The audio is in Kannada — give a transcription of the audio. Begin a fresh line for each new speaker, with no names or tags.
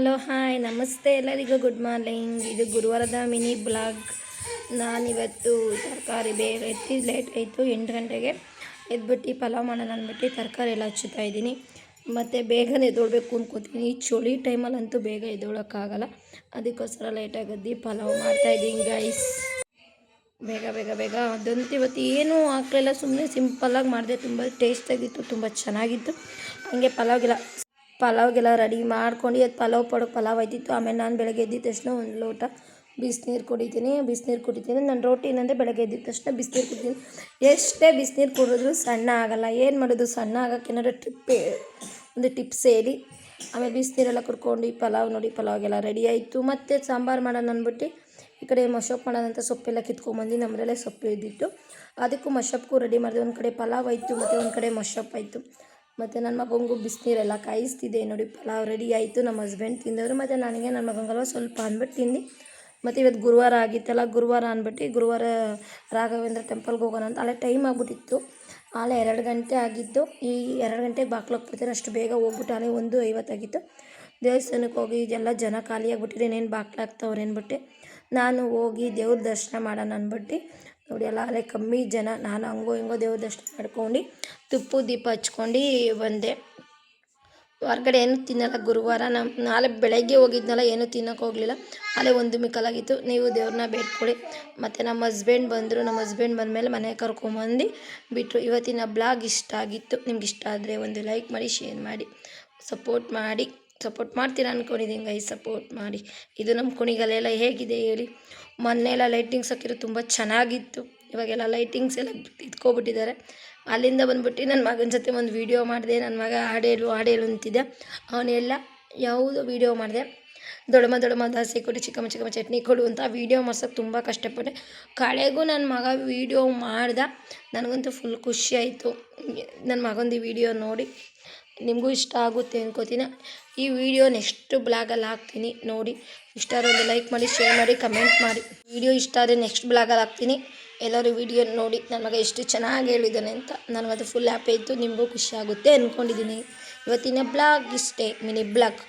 ಹಲೋ, ಹಾಯ್, ನಮಸ್ತೆ ಎಲ್ಲರಿಗೂ ಗುಡ್ ಮಾರ್ನಿಂಗ್. ಇದು ಗುರುವಾರದ ಮಿನಿ ಬ್ಲಾಗ್. ನಾನಿವತ್ತು ತರಕಾರಿ ಬೇಗ ಎತ್ತಿ ಲೇಟ್ ಆಯಿತು, ಎಂಟು ಗಂಟೆಗೆ. ಎದ್ಬಿಟ್ಟು ಪಲಾವ್ ಮಾಡೋಣ ಅಂದ್ಬಿಟ್ಟು ತರಕಾರಿ ಎಲ್ಲ ಹಚ್ಚುತ್ತಾ ಇದ್ದೀನಿ. ಮತ್ತು ಬೇಗನೆ ಎದ್ದೊಳ್ಬೇಕು ಅಂದ್ಕೋತೀನಿ ಈ ಚಳಿ ಟೈಮಲ್ಲಂತೂ ಬೇಗ ಎದ್ದೋಳೋಕ್ಕಾಗಲ್ಲ. ಅದಕ್ಕೋಸ್ಕರ ಲೇಟಾಗದ್ದು ಪಲಾವ್ ಮಾಡ್ತಾಯಿದ್ದೀನಿ ಗೈಸ್ ಬೇಗ ಬೇಗ ಬೇಗ. ಅದಂತೂ ಇವತ್ತು ಏನೂ ಹಾಕಲಿಲ್ಲ ಸುಮ್ಮನೆ ಸಿಂಪಲ್ಲಾಗಿ ಮಾಡಿದೆ. ತುಂಬ ಟೇಸ್ಟಾಗಿತ್ತು ತುಂಬ ಚೆನ್ನಾಗಿತ್ತು. ಹಂಗೆ ಪಲಾವ್ಗೆಲ್ಲ ಪಲಾವ್ಗೆಲ್ಲ ರೆಡಿ ಮಾಡ್ಕೊಂಡು ಅದು ಪಲಾವ್ ಪಡೋ, ಪಲಾವ್ ಆಯ್ತಿತ್ತು. ಆಮೇಲೆ ನಾನು ಬೆಳಗ್ಗೆ ಎದ್ದಿದ ತಕ್ಷಣ ಒಂದು ಲೋಟ ಬಿಸಿನೀರು ಕುಡಿತೀನಿ. ಬಿಸಿನೀರು ಕುಡಿತೀನಿ. ನಾನು ರೋಟೀನ್ ಅಂದರೆ ಬೆಳಗ್ಗೆ ಎದ್ದಿದ್ದ ತಕ್ಷಣ ಬಿಸಿನೀರು ಕುಡಿತೀನಿ. ಎಷ್ಟೇ ಬಿಸಿನೀರು ಕುಡಿದ್ರು ಸಣ್ಣ ಆಗಲ್ಲ. ಏನು ಮಾಡೋದು? ಸಣ್ಣ ಆಗೋಕ್ಕೆ ಏನಾದ್ರು ಟ್ರಿಪ್ ಒಂದು ಟಿಪ್ಸ್ ಹೇಳಿ ಆಮೇಲೆ ಬಿಸಿನೀರೆಲ್ಲ ಕುಡ್ಕೊಂಡು ಈ ಪಲಾವ್ ನೋಡಿ, ಪಲಾವ್ಗೆಲ್ಲ ರೆಡಿ ಆಯಿತು. ಮತ್ತು ಸಾಂಬಾರು ಮಾಡೋಣ ಅಂದ್ಬಿಟ್ಟು ಈ ಕಡೆ ಮಶಪ್ ಮಾಡೋದಂತ ಸೊಪ್ಪೆಲ್ಲ ಕಿತ್ಕೊಂಬಂದು ನಮ್ಮರಲ್ಲೇ ಸೊಪ್ಪು ಇದ್ದಿತ್ತು. ಅದಕ್ಕೂ ಮಶಪ್ಗೂ ರೆಡಿ ಮಾಡಿದೆ. ಒಂದು ಕಡೆ ಪಲಾವ್ ಆಯಿತು, ಮತ್ತು ಒಂದು ಕಡೆ ಮಶಪ್ ಆಯಿತು. ಮತ್ತು ನನ್ನ ಮಗನಿಗೂ ಬಿಸಿನೀರೆಲ್ಲ ಕಾಯಿಸ್ತಿದ್ದೆ ನೋಡಿ, ಪಲಾವ್ ರೆಡಿ ಆಯಿತು. ನಮ್ಮ ಹಸ್ಬೆಂಡ್ ತಿಂದವರು ಮತ್ತು ನನಗೆ ನನ್ನ ಮಗನಿಗೆಲ್ಲ ಸ್ವಲ್ಪ ಅಂದ್ಬಿಟ್ಟು ತಿಂದು, ಮತ್ತು ಇವತ್ತು ಗುರುವಾರ ಆಗಿತ್ತಲ್ಲ, ಗುರುವಾರ ಅಂದ್ಬಿಟ್ಟು ಗುರುವಾರ ರಾಘವೇಂದ್ರ ಟೆಂಪಲ್ಗೆ ಹೋಗೋಣ ಅಂತ. ಅಲ್ಲೇ ಟೈಮ್ ಆಗಿಬಿಟ್ಟಿತ್ತು. ಆಲೆ ಎರಡು ಗಂಟೆ ಆಗಿತ್ತು. ಈ ಎರಡು ಗಂಟೆಗೆ ಬಾಕ್ಲು ಅಷ್ಟು ಬೇಗ ಹೋಗ್ಬಿಟ್ಟು ಆಲೆ ಒಂದು ಐವತ್ತಾಗಿತ್ತು ದೇವಸ್ಥಾನಕ್ಕೆ ಹೋಗಿ ಎಲ್ಲ ಜನ ಖಾಲಿಯಾಗಿಬಿಟ್ಟಿದೆ ಇನ್ನೇನು ಬಾಕ್ಲಾಗ್ತವ್ರು ಅಂದ್ಬಿಟ್ಟು ನಾನು ಹೋಗಿ ದೇವ್ರ ದರ್ಶನ ಮಾಡೋಣ ಅಂದ್ಬಿಟ್ಟು, ನೋಡಿ, ಎಲ್ಲ ಅಲ್ಲೇ ಕಮ್ಮಿ ಜನ. ನಾನು ಹಂಗೋ ಹಿಂಗೋ ದೇವ್ರ ದರ್ಶನ ಮಾಡ್ಕೊಂಡು ತುಪ್ಪು ದೀಪ ಹಚ್ಕೊಂಡು ಬಂದೆ. ಹೊರ್ಗಡೆ ಏನು ತಿನ್ನಲ್ಲ ಗುರುವಾರ. ನಮ್ಮ ನಾಳೆ ಬೆಳಗ್ಗೆ ಹೋಗಿದ್ನಲ್ಲ, ಏನೂ ತಿನ್ನೋಕೆ ಹೋಗಲಿಲ್ಲ. ಅಲ್ಲೇ ಒಂದು ಮಿಕ್ಕಲಾಗಿತ್ತು. ನೀವು ದೇವ್ರನ್ನ ಬೇಡ್ಕೊಳ್ಳಿ ಮತ್ತು ನಮ್ಮ ಹಸ್ಬೆಂಡ್ ಬಂದರು. ನಮ್ಮ ಹಸ್ಬೆಂಡ್ ಬಂದಮೇಲೆ ಮನೆ ಕರ್ಕೊಂಬಂದು ಬಿಟ್ಟರು ಇವತ್ತಿನ ಬ್ಲಾಗ್ ಇಷ್ಟ ಆಗಿತ್ತು. ನಿಮ್ಗೆ ಇಷ್ಟ ಆದರೆ ಒಂದು ಲೈಕ್ ಮಾಡಿ ಶೇರ್ ಮಾಡಿ ಸಪೋರ್ಟ್ ಮಾಡಿ. ಸಪೋರ್ಟ್ ಮಾಡ್ತೀರಾ ಅಂದ್ಕೊಂಡಿದ್ದೀನಿ ಗೈ ಸಪೋರ್ಟ್ ಮಾಡಿ. ಇದು ನಮ್ಮ ಕುಣಿಗಲೆಲ್ಲ ಹೇಗಿದೆ ಹೇಳಿ. ಮೊನ್ನೆ ಎಲ್ಲ ಲೈಟಿಂಗ್ಸ್ ಹಾಕಿರೋ ತುಂಬ ಚೆನ್ನಾಗಿತ್ತು. ಇವಾಗೆಲ್ಲ ಲೈಟಿಂಗ್ಸ್ ಎಲ್ಲ ಇಟ್ಕೊಬಿಟ್ಟಿದ್ದಾರೆ. ಅಲ್ಲಿಂದ ಬಂದ್ಬಿಟ್ಟು ನನ್ನ ಮಗನ ಜೊತೆ ಒಂದು ವೀಡಿಯೋ ಮಾಡಿದೆ ನನ್ನ ಮಗ ಹಾಡೇಳು ಹಾಡೇಳು ಅಂತಿದ್ದೆ. ಅವನೆಲ್ಲ ಯಾವುದೋ ವೀಡಿಯೋ ಮಾಡಿದೆ. ದೊಡ್ಡಮ್ಮ ದೊಡಮ ದಾಸಿ ಕೊಡಿ ಚಿಕ್ಕಮ್ಮ ಚಿಕ್ಕಮ್ಮ ಚಟ್ನಿ ಕೊಡು ಅಂತ ವೀಡಿಯೋ ಮಾಡ್ಸೋಕ್ಕೆ ತುಂಬ ಕಷ್ಟಪಟ್ಟೆ. ಕಡೆಗೂ ನನ್ನ ಮಗ ವೀಡಿಯೋ ಮಾಡ್ದ. ನನಗಂತೂ ಫುಲ್ ಖುಷಿ ಆಯಿತು. ನನ್ನ ಮಗಂದು ವೀಡಿಯೋ ನೋಡಿ. ನಿಮಗೂ ಇಷ್ಟ ಆಗುತ್ತೆ ಅನ್ಕೋತೀನಿ. ಈ ವಿಡಿಯೋ ನೆಕ್ಸ್ಟ್ ಬ್ಲಾಗಲ್ಲಿ ಹಾಕ್ತೀನಿ ನೋಡಿ. ಇಷ್ಟ ಆದರೆ ಲೈಕ್ ಮಾಡಿ ಶೇರ್ ಮಾಡಿ ಕಮೆಂಟ್ ಮಾಡಿ. ವಿಡಿಯೋ ಇಷ್ಟ ಆದರೆ ನೆಕ್ಸ್ಟ್ ಬ್ಲಾಗಲ್ಲಿ ಹಾಕ್ತೀನಿ. ಎಲ್ಲರೂ ವಿಡಿಯೋ ನೋಡಿ. ನನ್ನ ಮಗ ಎಷ್ಟು ಚೆನ್ನಾಗಿ ಹೇಳಿದ್ದಾನೆ ಅಂತ. ನನಗದು ಫುಲ್ ಹ್ಯಾಪಿ ಆಯಿತು. ನಿಮಗೂ ಖುಷಿ ಆಗುತ್ತೆ ಅಂದ್ಕೊಂಡಿದ್ದೀನಿ ಇವತ್ತಿನ ಬ್ಲಾಗ್ ಇಷ್ಟೇ ಮಿನಿ ಬ್ಲಾಗ್